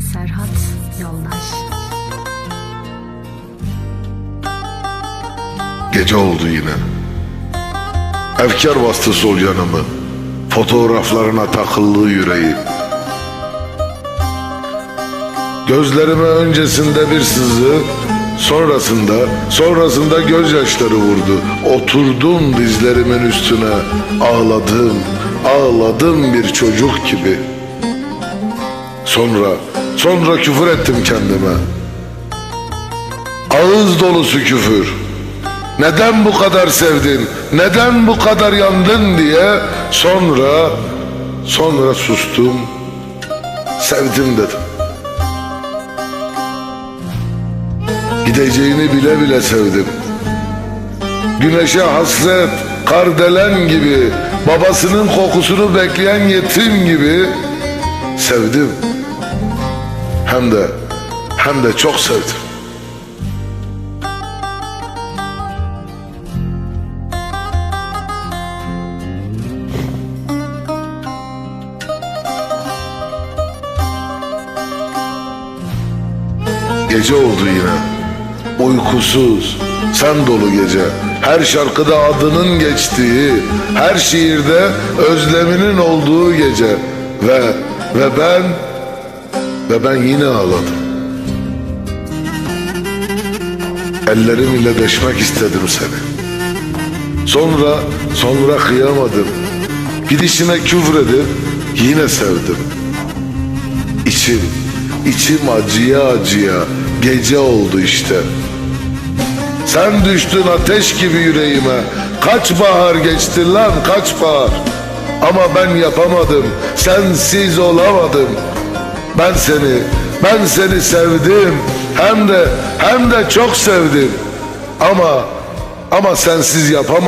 Serhat Yoldaş Gece oldu yine. Efkar bastı sol yanımı. Fotoğraflarına takıldı yüreği. Gözlerime öncesinde bir sızı, sonrasında, sonrasında gözyaşları vurdu. Oturdum dizlerimin üstüne, ağladım, ağladım bir çocuk gibi. Sonra, sonra küfür ettim kendime. Ağız dolusu küfür. Neden bu kadar sevdin? Neden bu kadar yandın diye sonra sonra sustum. Sevdim dedim. Gideceğini bile bile sevdim. Güneşe hasret, kardelen gibi, babasının kokusunu bekleyen yetim gibi sevdim. Hem de hem de çok sevdim. Gece oldu yine. Uykusuz, sen dolu gece. Her şarkıda adının geçtiği, her şiirde özleminin olduğu gece. Ve ve ben ve ben yine ağladım. Ellerim ile deşmek istedim seni. Sonra sonra kıyamadım. Gidişine küfredip yine sevdim. İçim, içim acıya acıya gece oldu işte. Sen düştün ateş gibi yüreğime. Kaç bahar geçti lan kaç bahar. Ama ben yapamadım, sensiz olamadım. Ben seni, ben seni sevdim. Hem de, hem de çok sevdim. Ama, ama sensiz yapamadım.